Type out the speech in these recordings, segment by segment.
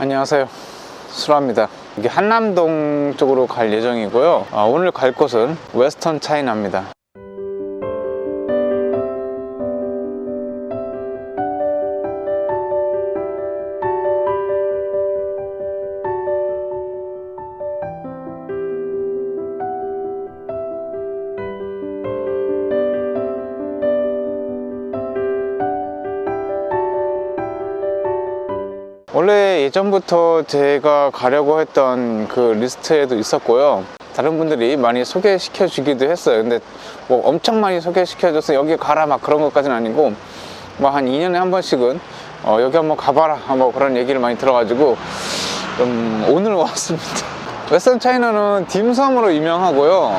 안녕하세요. 수라입니다. 이게 한남동 쪽으로 갈 예정이고요. 아, 오늘 갈 곳은 웨스턴 차이나입니다. 원래 예전부터 제가 가려고 했던 그 리스트에도 있었고요. 다른 분들이 많이 소개시켜 주기도 했어요. 근데 뭐 엄청 많이 소개시켜 줘서 여기 가라 막 그런 것까지는 아니고 뭐 한 2년에 한 번씩은 어, 여기 한번 가봐라 뭐 그런 얘기를 많이 들어가지고 음, 오늘 왔습니다. 웨스턴 차이나는 딤섬으로 유명하고요.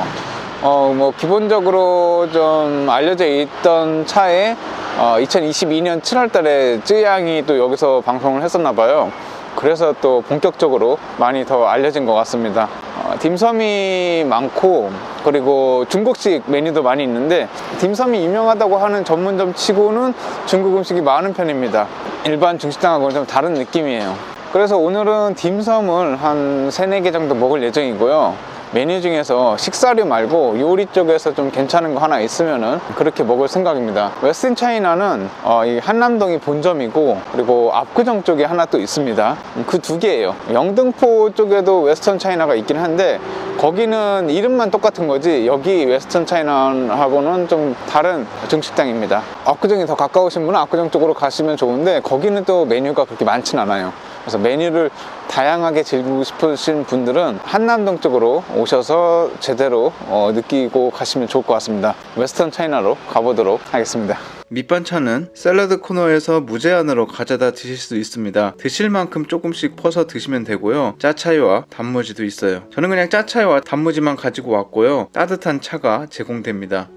어, 뭐 기본적으로 좀 알려져 있던 차에 어, 2022년 7월 달에 쯔양이 또 여기서 방송을 했었나 봐요. 그래서 또 본격적으로 많이 더 알려진 것 같습니다. 어, 딤섬이 많고 그리고 중국식 메뉴도 많이 있는데 딤섬이 유명하다고 하는 전문점 치고는 중국 음식이 많은 편입니다. 일반 중식당하고는 좀 다른 느낌이에요. 그래서 오늘은 딤섬을 한 3, 4개 정도 먹을 예정이고요. 메뉴 중에서 식사류 말고 요리 쪽에서 좀 괜찮은 거 하나 있으면은 그렇게 먹을 생각입니다. 웨스턴 차이나는 어, 이 한남동이 본점이고 그리고 압구정 쪽에 하나 또 있습니다. 그 두 개예요. 영등포 쪽에도 웨스턴 차이나가 있긴 한데 거기는 이름만 똑같은 거지 여기 웨스턴 차이나하고는 좀 다른 중식당입니다. 압구정이 더 가까우신 분은 압구정 쪽으로 가시면 좋은데 거기는 또 메뉴가 그렇게 많진 않아요. 그래서 메뉴를 다양하게 즐기고 싶으신 분들은 한남동 쪽으로 오셔서 제대로 어, 느끼고 가시면 좋을 것 같습니다. 웨스턴 차이나로 가보도록 하겠습니다. 밑반찬은 샐러드 코너에서 무제한으로 가져다 드실 수 있습니다. 드실 만큼 조금씩 퍼서 드시면 되고요. 짜차이와 단무지도 있어요. 저는 그냥 짜차이와 단무지만 가지고 왔고요. 따뜻한 차가 제공됩니다.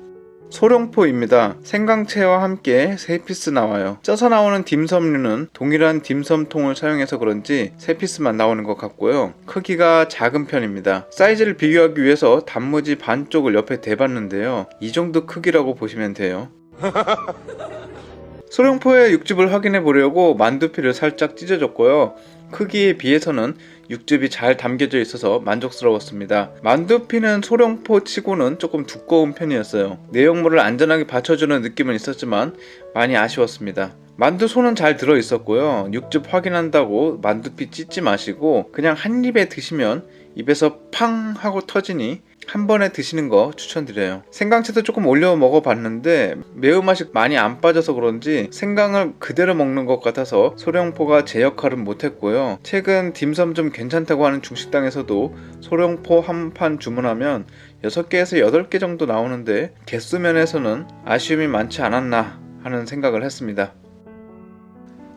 소룡포입니다. 생강채와 함께 3피스 나와요. 쪄서 나오는 딤섬류는 동일한 딤섬통을 사용해서 그런지 3피스만 나오는 것 같고요. 크기가 작은 편입니다. 사이즈를 비교하기 위해서 단무지 반쪽을 옆에 대봤는데요. 이 정도 크기라고 보시면 돼요. 소룡포의 육즙을 확인해 보려고 만두피를 살짝 찢어줬고요. 크기에 비해서는 육즙이 잘 담겨져 있어서 만족스러웠습니다. 만두피는 소룡포 치고는 조금 두꺼운 편이었어요. 내용물을 안전하게 받쳐주는 느낌은 있었지만 많이 아쉬웠습니다. 만두 손은 잘 들어 있었고요. 육즙 확인한다고 만두피 찢지 마시고 그냥 한 입에 드시면 입에서 팡 하고 터지니 한 번에 드시는 거 추천드려요. 생강채도 조금 올려 먹어봤는데 매운맛이 많이 안 빠져서 그런지 생강을 그대로 먹는 것 같아서 소룡포가 제 역할은 못했고요. 최근 딤섬 좀 괜찮다고 하는 중식당에서도 소룡포 한 판 주문하면 6개에서 8개 정도 나오는데 개수 면에서는 아쉬움이 많지 않았나 하는 생각을 했습니다.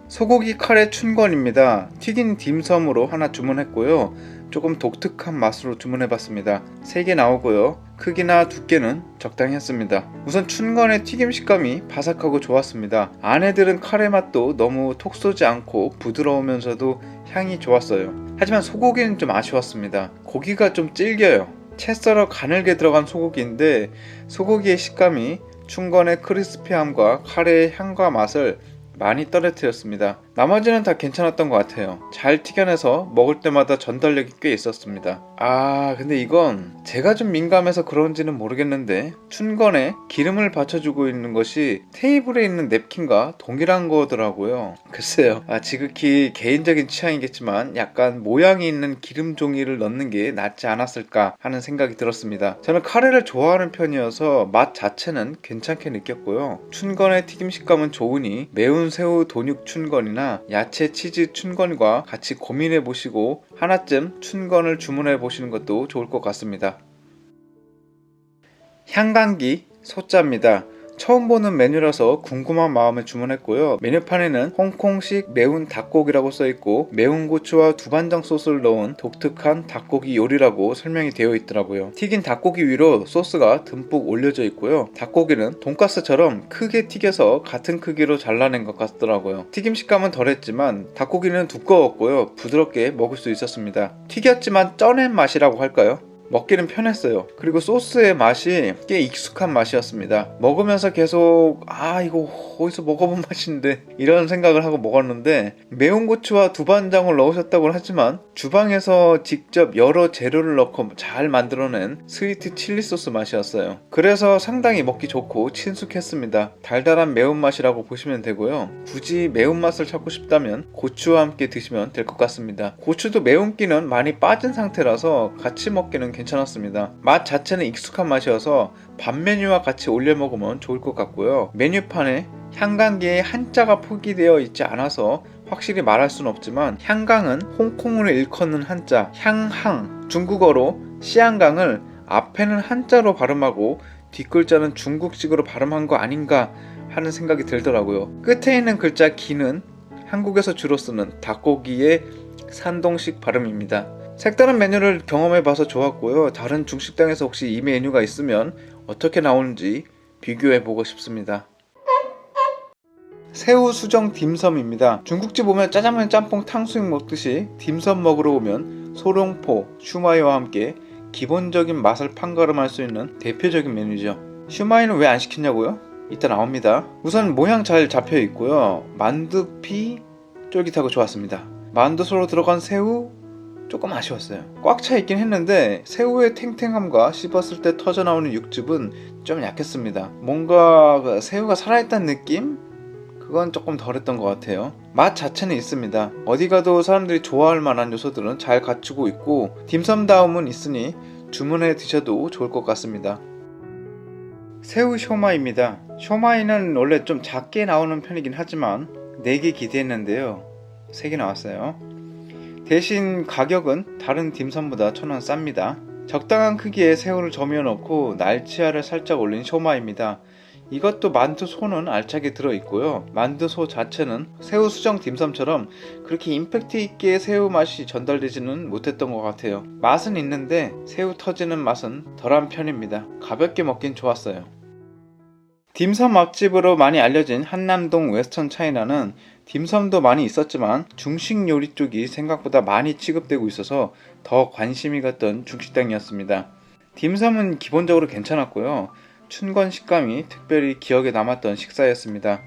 소고기 카레 춘권입니다. 튀긴 딤섬으로 하나 주문했고요. 조금 독특한 맛으로 주문해봤습니다. 3개 나오고요. 크기나 두께는 적당히 했습니다. 우선 춘건의 튀김 식감이 바삭하고 좋았습니다. 안에 들은 카레 맛도 너무 톡 쏘지 않고 부드러우면서도 향이 좋았어요. 하지만 소고기는 좀 아쉬웠습니다. 고기가 좀 질겨요. 채 썰어 가늘게 들어간 소고기인데 소고기의 식감이 춘건의 크리스피함과 카레의 향과 맛을 많이 떨어뜨렸습니다. 나머지는 다 괜찮았던 것 같아요. 잘 튀겨내서 먹을 때마다 전달력이 꽤 있었습니다. 아, 근데 이건 제가 좀 민감해서 그런지는 모르겠는데 춘건에 기름을 받쳐주고 있는 것이 테이블에 있는 냅킨과 동일한 거더라고요. 글쎄요. 아, 지극히 개인적인 취향이겠지만 약간 모양이 있는 기름 종이를 넣는 게 낫지 않았을까 하는 생각이 들었습니다. 저는 카레를 좋아하는 편이어서 맛 자체는 괜찮게 느꼈고요. 춘건의 튀김 식감은 좋으니 매운 새우 돈육 춘건이나 야채 치즈 춘건과 같이 고민해 보시고 하나쯤 춘건을 주문해 보시는 것도 좋을 것 같습니다. 향강기 소자입니다. 처음 보는 메뉴라서 궁금한 마음에 주문했고요. 메뉴판에는 홍콩식 매운 닭고기라고 써있고 매운 고추와 두반장 소스를 넣은 독특한 닭고기 요리라고 설명이 되어 있더라고요. 튀긴 닭고기 위로 소스가 듬뿍 올려져 있고요. 닭고기는 돈가스처럼 크게 튀겨서 같은 크기로 잘라낸 것 같더라고요. 튀김 식감은 덜했지만 닭고기는 두꺼웠고요. 부드럽게 먹을 수 있었습니다. 튀겼지만 쪄낸 맛이라고 할까요? 먹기는 편했어요. 그리고 소스의 맛이 꽤 익숙한 맛이었습니다. 먹으면서 계속 아 이거 어디서 먹어본 맛인데 이런 생각을 하고 먹었는데 매운 고추와 두반장을 넣으셨다고 하지만 주방에서 직접 여러 재료를 넣고 잘 만들어낸 스위트 칠리 소스 맛이었어요. 그래서 상당히 먹기 좋고 친숙했습니다. 달달한 매운맛이라고 보시면 되고요. 굳이 매운맛을 찾고 싶다면 고추와 함께 드시면 될 것 같습니다. 고추도 매운기는 많이 빠진 상태라서 같이 먹기는 괜찮았습니다. 맛 자체는 익숙한 맛이어서 밥 메뉴와 같이 올려 먹으면 좋을 것 같고요. 메뉴판에 향강기에 한자가 표기되어 있지 않아서 확실히 말할 수는 없지만 향강은 홍콩으로 일컫는 한자 향항 중국어로 시안강을 앞에는 한자로 발음하고 뒷글자는 중국식으로 발음한 거 아닌가 하는 생각이 들더라고요. 끝에 있는 글자 기는 한국에서 주로 쓰는 닭고기의 산동식 발음입니다. 색다른 메뉴를 경험해 봐서 좋았고요. 다른 중식당에서 혹시 이 메뉴가 있으면 어떻게 나오는지 비교해 보고 싶습니다. 새우 수정 딤섬입니다. 중국집 오면 짜장면, 짬뽕, 탕수육 먹듯이 딤섬 먹으러 오면 소룡포, 슈마이와 함께 기본적인 맛을 판가름할 수 있는 대표적인 메뉴죠. 슈마이는 왜 안 시켰냐고요? 이따 나옵니다. 우선 모양 잘 잡혀 있고요. 만두피 쫄깃하고 좋았습니다. 만두소로 들어간 새우 조금 아쉬웠어요. 꽉 차 있긴 했는데 새우의 탱탱함과 씹었을 때 터져 나오는 육즙은 좀 약했습니다. 뭔가 그 새우가 살아있다는 느낌? 그건 조금 덜했던 것 같아요. 맛 자체는 있습니다. 어디 가도 사람들이 좋아할 만한 요소들은 잘 갖추고 있고 딤섬다움은 있으니 주문해 드셔도 좋을 것 같습니다. 새우 쇼마입니다. 쇼마이는 원래 좀 작게 나오는 편이긴 하지만 4개 기대했는데요. 3개 나왔어요. 대신 가격은 다른 딤섬보다 천 원 쌉니다. 적당한 크기의 새우를 저미어 넣고 날치알을 살짝 올린 쇼마입니다. 이것도 만두 소는 알차게 들어있고요. 만두 소 자체는 새우 수정 딤섬처럼 그렇게 임팩트 있게 새우 맛이 전달되지는 못했던 것 같아요. 맛은 있는데 새우 터지는 맛은 덜한 편입니다. 가볍게 먹긴 좋았어요. 딤섬 맛집으로 많이 알려진 한남동 웨스턴 차이나는 딤섬도 많이 있었지만 중식 요리 쪽이 생각보다 많이 취급되고 있어서 더 관심이 갔던 중식당이었습니다. 딤섬은 기본적으로 괜찮았고요. 춘건 식감이 특별히 기억에 남았던 식사였습니다.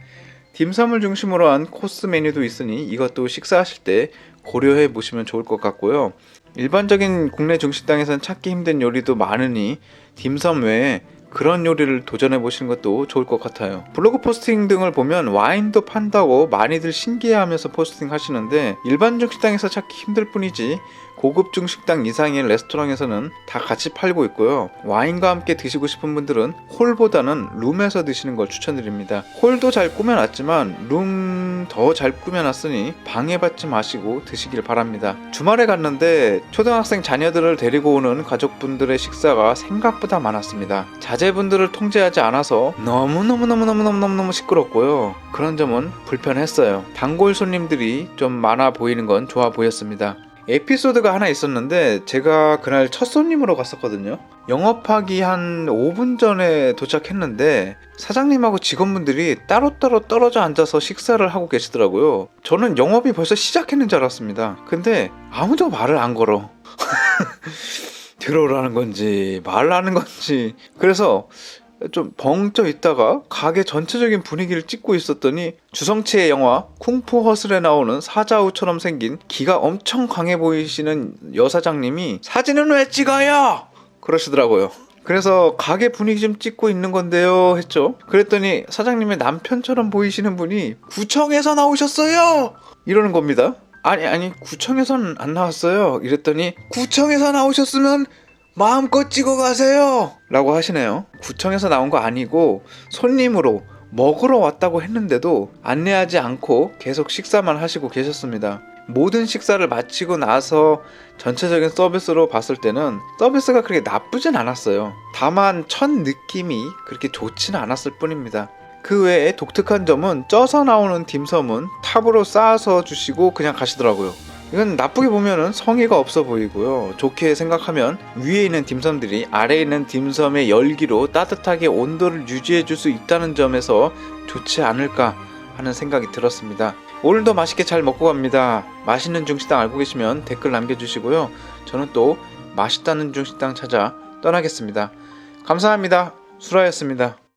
딤섬을 중심으로 한 코스 메뉴도 있으니 이것도 식사하실 때 고려해 보시면 좋을 것 같고요. 일반적인 국내 중식당에선 찾기 힘든 요리도 많으니 딤섬 외에 그런 요리를 도전해 보시는 것도 좋을 것 같아요. 블로그 포스팅 등을 보면 와인도 판다고 많이들 신기해하면서 포스팅 하시는데 일반 중식당에서 찾기 힘들 뿐이지 고급 중식당 이상의 레스토랑에서는 다 같이 팔고 있고요. 와인과 함께 드시고 싶은 분들은 홀보다는 룸에서 드시는 걸 추천드립니다. 홀도 잘 꾸며놨지만 룸 더 잘 꾸며놨으니 방해받지 마시고 드시길 바랍니다. 주말에 갔는데 초등학생 자녀들을 데리고 오는 가족분들의 식사가 생각보다 많았습니다. 자 제분들을 통제하지 않아서 너무너무너무너무너무너무 시끄럽고요. 그런 점은 불편했어요. 단골 손님들이 좀 많아 보이는 건 좋아 보였습니다. 에피소드가 하나 있었는데 제가 그날 첫 손님으로 갔었거든요. 영업하기 한 5분 전에 도착했는데 사장님하고 직원분들이 따로따로 떨어져 앉아서 식사를 하고 계시더라고요. 저는 영업이 벌써 시작했는 줄 알았습니다. 근데 아무도 말을 안 걸어. 들어오라는 건지 말하는 건지 그래서 좀 벙쪄 있다가 가게 전체적인 분위기를 찍고 있었더니 주성치의 영화 쿵푸 허슬에 나오는 사자우처럼 생긴 기가 엄청 강해 보이시는 여사장님이 사진은 왜 찍어요? 그러시더라고요. 그래서 가게 분위기 좀 찍고 있는 건데요 했죠. 그랬더니 사장님의 남편처럼 보이시는 분이 구청에서 나오셨어요. 이러는 겁니다. 아니 아니 구청에선 안 나왔어요. 이랬더니 구청에서 나오셨으면 마음껏 찍어 가세요. 라고 하시네요. 구청에서 나온 거 아니고 손님으로 먹으러 왔다고 했는데도 안내하지 않고 계속 식사만 하시고 계셨습니다. 모든 식사를 마치고 나서 전체적인 서비스로 봤을 때는 서비스가 그렇게 나쁘진 않았어요. 다만 첫 느낌이 그렇게 좋지는 않았을 뿐입니다. 그 외에 독특한 점은 쪄서 나오는 딤섬은 탑으로 쌓아서 주시고 그냥 가시더라고요. 이건 나쁘게 보면은 성의가 없어 보이고요. 좋게 생각하면 위에 있는 딤섬들이 아래에 있는 딤섬의 열기로 따뜻하게 온도를 유지해 줄 수 있다는 점에서 좋지 않을까 하는 생각이 들었습니다. 오늘도 맛있게 잘 먹고 갑니다. 맛있는 중식당 알고 계시면 댓글 남겨주시고요. 저는 또 맛있다는 중식당 찾아 떠나겠습니다. 감사합니다. 수라였습니다.